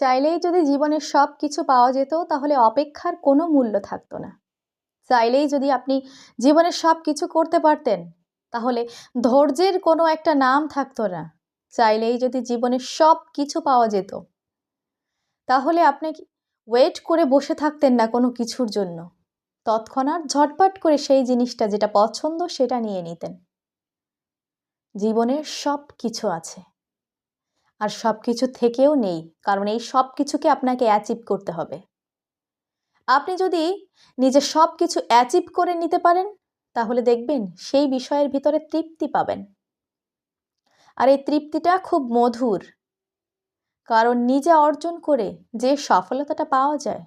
চাইলেই যদি জীবনের সব কিছু পাওয়া যেত, তাহলে অপেক্ষার কোনো মূল্য থাকতো না। চাইলেই যদি আপনি জীবনের সব কিছু করতে পারতেন, তাহলে ধৈর্যের কোনো একটা নাম থাকতো না। চাইলেই যদি জীবনের সব কিছু পাওয়া যেত, তাহলে আপনি ওয়েট করে বসে থাকতেন না কোনো কিছুর জন্য। তৎক্ষণাৎ ঝটপট করে সেই জিনিসটা যেটা পছন্দ সেটা নিয়ে নিতেন। জীবনের সব কিছু আছে। আর সব কিছু থেকেও নেই, কারণ এই সব কিছুকে আপনাকে অ্যাচিভ করতে হবে। আপনি যদি নিজে সব কিছু অ্যাচিভ করে নিতে পারেন, তাহলে দেখবেন সেই বিষয়ের ভিতরে তৃপ্তি পাবেন। আর এই তৃপ্তিটা খুব মধুর। কারণ নিজে অর্জন করে যে সফলতাটা পাওয়া যায়,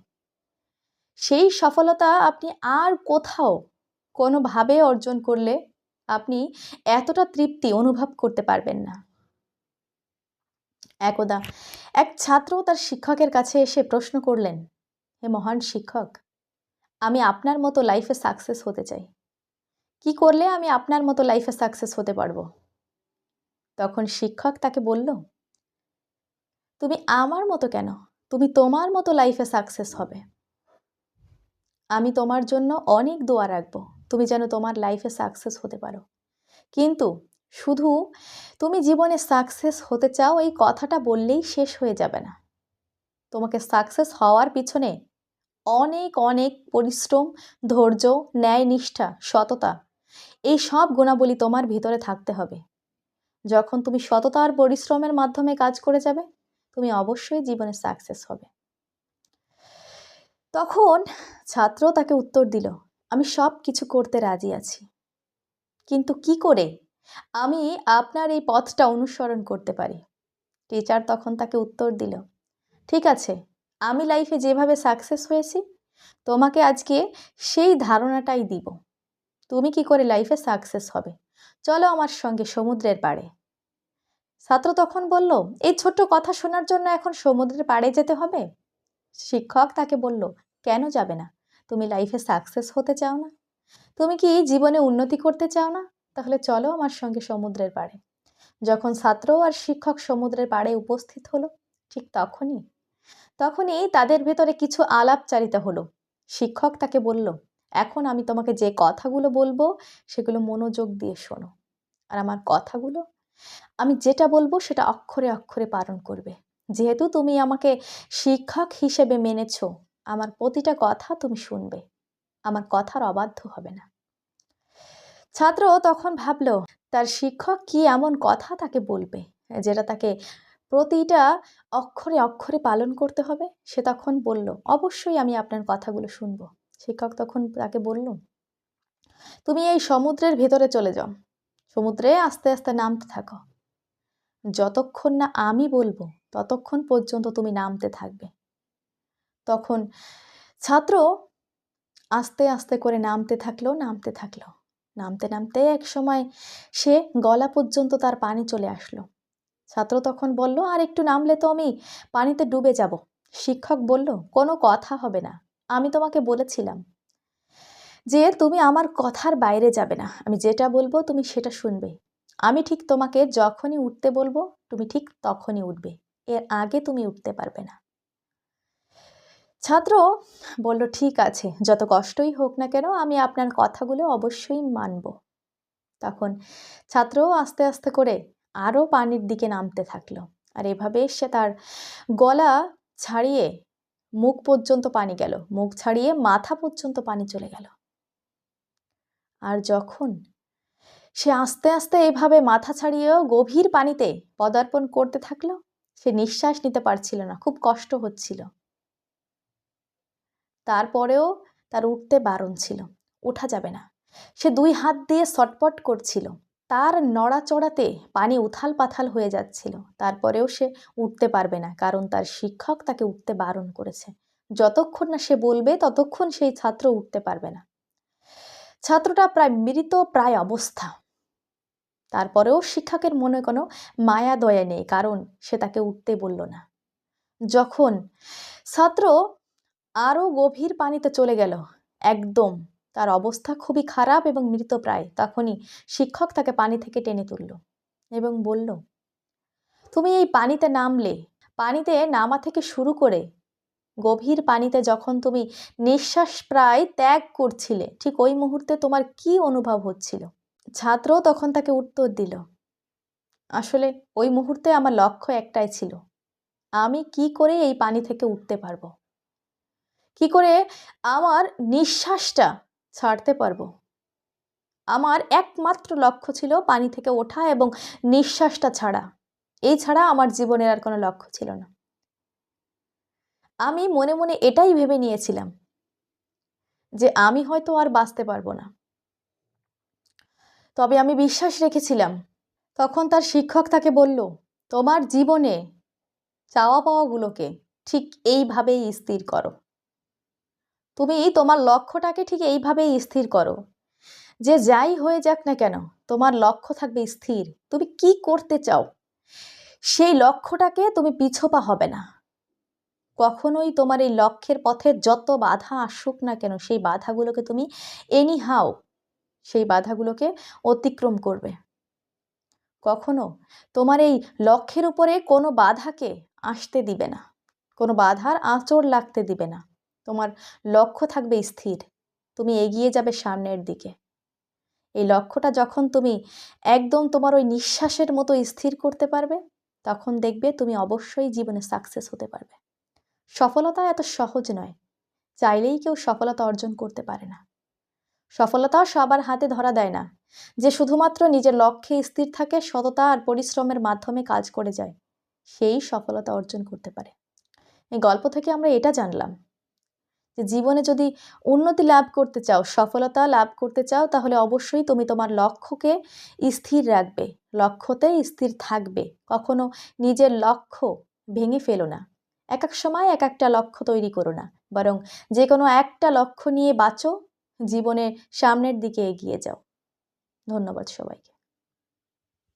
সেই সফলতা আপনি আর কোথাও কোনোভাবে অর্জন করলে আপনি এতটা তৃপ্তি অনুভব করতে পারবেন না। একদা। এক ছাত্র তার শিক্ষকের কাছে এসে প্রশ্ন করলেন, হে মহান শিক্ষক, আমি আপনার মতো লাইফে সাকসেস হতে চাই। কি করলে আমি আপনার মতো লাইফে সাকসেস হতে পারব? তখন শিক্ষক তাকে বলল, তুমি আমার মতো কেন? তুমি তোমার মতো লাইফে সাকসেস হবে। আমি তোমার জন্য অনেক দোয়া রাখব। তুমি যেন তোমার লাইফে সাকসেস হতে পারো। কিন্তু শুধু তুমি জীবনে সাকসেস হতে চাও, এই কথাটা বললেই শেষ হয়ে যাবে না। তোমাকে সাকসেস হওয়ার পিছনে অনেক অনেক পরিশ্রম, ধৈর্য, ন্যায় নিষ্ঠা, সততা, এই সব গুণাবলী তোমার ভিতরে থাকতে হবে। যখন তুমি সততা আর পরিশ্রমের মাধ্যমে কাজ করে যাবে, তুমি অবশ্যই জীবনে সাকসেস হবে। তখন ছাত্র তাকে উত্তর দিল, আমি সব কিছু করতে রাজি আছি। কিন্তু কি করে আমি আপনার এই পথটা অনুসরণ করতে পারি। টিচার তখন তাকে উত্তর দিল, ঠিক আছে, আমি লাইফে যেভাবে সাকসেস হয়েছি, তোমাকে আজকে সেই ধারণাটাই দিব। তুমি কি করে লাইফে সাকসেস হবে? চলো আমার সঙ্গে সমুদ্রের পাড়ে। ছাত্র তখন বলল, এই ছোট্ট কথা শোনার জন্য এখন সমুদ্রের পাড়ে যেতে হবে? শিক্ষক তাকে বলল, কেন যাবে না? তুমি লাইফে সাকসেস হতে চাও না? তুমি কি জীবনে উন্নতি করতে চাও না? তাহলে চলো আমার সঙ্গে সমুদ্রের পাড়ে। যখন ছাত্র আর শিক্ষক সমুদ্রের পাড়ে উপস্থিত হলো, ঠিক তখনই তখনই তাদের ভেতরে কিছু আলাপচারিতা হলো। শিক্ষক তাকে বলল, এখন আমি তোমাকে যে কথাগুলো বলব, সেগুলো মনোযোগ দিয়ে শোনো। আর আমার কথাগুলো, আমি যেটা বলব সেটা অক্ষরে অক্ষরে পালন করবে। যেহেতু তুমি আমাকে শিক্ষক হিসেবে মেনেছ, আমার প্রতিটা কথা তুমি শুনবে। আমার কথার অবাধ্য হবে না। ছাত্র তখন ভাবলো, তার শিক্ষক কি এমন কথা তাকে বলবে, যেটা তাকে প্রতিটা অক্ষরে অক্ষরে পালন করতে হবে? সে তখন বলল, অবশ্যই আমি আপনার কথাগুলো শুনব। শিক্ষক তখন তাকে বলল, তুমি এই সমুদ্রের ভেতরে চলে যাও। সমুদ্রে আস্তে আস্তে নামতে থাকো। যতক্ষণ না আমি বলব, ততক্ষণ পর্যন্ত তুমি নামতে থাকবে। তখন ছাত্র আস্তে আস্তে করে নামতে থাকল নামতে থাকল। নামতে নামতে এক সময় সে গলা পর্যন্ত তার পানি চলে আসলো। ছাত্র তখন বলল, আর একটু নামলে তো আমি পানিতে ডুবে যাব। শিক্ষক বলল, কোনো কথা হবে না, আমি তোমাকে বলেছিলাম যে তুমি আমার কথার বাইরে যাবে না। আমি যেটা বলব তুমি সেটা শুনবে। আমি ঠিক তোমাকে যখনই উঠতে বলব, তুমি ঠিক তখনই উঠবে। এর আগে তুমি উঠতে পারবে না। ছাত্র বলল, ঠিক আছে, যত কষ্টই হোক না কেন আমি আপনার কথাগুলো অবশ্যই মানব। তখন ছাত্র আস্তে আস্তে করে আরও পানির দিকে নামতে থাকল। আর এভাবে সে তার গলা ছাড়িয়ে মুখ পর্যন্ত পানি গেল, মুখ ছাড়িয়ে মাথা পর্যন্ত পানি চলে গেল। আর যখন সে আস্তে আস্তে এভাবে মাথা ছাড়িয়েও গভীর পানিতে পদার্পণ করতে থাকল, সে নিঃশ্বাস নিতে পারছিল না, খুব কষ্ট হচ্ছিল। তারপরেও তার উঠতে বারণ ছিল। ওঠা যাবে না। সে দুই হাত দিয়ে ছটপট করছিল। তার নড়াচড়াতে পানি উথাল পাথাল হয়ে যাচ্ছিল। তারপরেও সে উঠতে পারবে না, কারণ তার শিক্ষক তাকে উঠতে বারণ করেছে। যতক্ষণ না সে বলবে, ততক্ষণ সেই ছাত্র উঠতে পারবে না। ছাত্রটা প্রায় মৃত, প্রায় অবস্থা। তারপরেও শিক্ষকের মনে কোনো মায়া দয়া নেই, কারণ সে তাকে উঠতে বলল না। যখন ছাত্র আরও গভীর পানিতে চলে গেল। একদম। তার অবস্থা খুবই খারাপ এবং মৃতপ্রায় তখনই শিক্ষক তাকে পানি থেকে টেনে তুলল এবং বলল, তুমি এই পানিতে নামলে। পানিতে নামা থেকে শুরু করে গভীর পানিতে যখন তুমি নিঃশ্বাস প্রায় ত্যাগ করছিলে, ঠিক ওই মুহূর্তে তোমার কি অনুভব হচ্ছিল? ছাত্র তখন তাকে উত্তর দিল, আসলে ওই মুহূর্তে আমার লক্ষ্য একটাই ছিল। আমি কি করে এই পানি থেকে উঠতে পারব? কি করে আমার নিঃশ্বাসটা ছাড়তে পারব? আমার একমাত্র লক্ষ্য ছিল পানি থেকে ওঠা এবং নিঃশ্বাসটা ছাড়া। এই ছাড়া আমার জীবনের আর কোনো লক্ষ্য ছিল না। আমি মনে মনে এটাই ভেবে নিয়েছিলাম যে আমি হয়তো আর বাঁচতে পারব না। তবে আমি বিশ্বাস রেখেছিলাম। তখন তার শিক্ষক তাকে বলল, তোমার জীবনে চাওয়া পাওয়াগুলোকে ঠিক এইভাবেই স্থির করো। তুমি তোমার লক্ষ্যটাকে ঠিক এইভাবেই স্থির করো। যে যাই হয়ে যাক না কেন, তোমার লক্ষ্য থাকবে স্থির। তুমি কি করতে চাও? সেই লক্ষ্যটাকে তুমি পিছোপা হবে না। কখনোই তোমার এই লক্ষ্যের পথে যত বাধা আসুক না কেন, সেই বাধাগুলোকে তুমি এনি হাও সেই বাধাগুলোকে অতিক্রম করবে। কখনো তোমার এই লক্ষ্যের উপরে কোনো বাধাকে আসতে দিবে না। কোনো বাধার আঁচড় লাগতে দিবে না। তোমার লক্ষ্য থাকবে স্থির। তুমি এগিয়ে যাবে সামনের দিকে। এই লক্ষ্যটা যখন তুমি একদম তোমার ওই নিঃশ্বাসের মতো স্থির করতে পারবে, তখন দেখবে তুমি অবশ্যই জীবনে সাকসেস হতে পারবে। সফলতা এত সহজ নয়। চাইলেই কেউ সফলতা অর্জন করতে পারে না। সফলতা সবার হাতে ধরা দেয় না। যে শুধুমাত্র নিজের লক্ষ্যে স্থির থাকে, সততা আর পরিশ্রমের মাধ্যমে কাজ করে যায়, সেই সফলতা অর্জন করতে পারে। এই গল্প থেকে আমরা এটা জানলাম। যে জীবনে যদি উন্নতি লাভ করতে চাও, সফলতা লাভ করতে চাও, তাহলে অবশ্যই তুমি তোমার লক্ষ্যকে স্থির রাখবে। লক্ষ্যতে স্থির থাকবে। কখনো নিজের লক্ষ্য ভেঙে ফেলো না। এক এক সময় এক একটা লক্ষ্য তৈরি করো না। বরং যে কোনো একটা লক্ষ্য নিয়ে বাঁচো। জীবনের সামনের দিকে এগিয়ে যাও। ধন্যবাদ সবাইকে।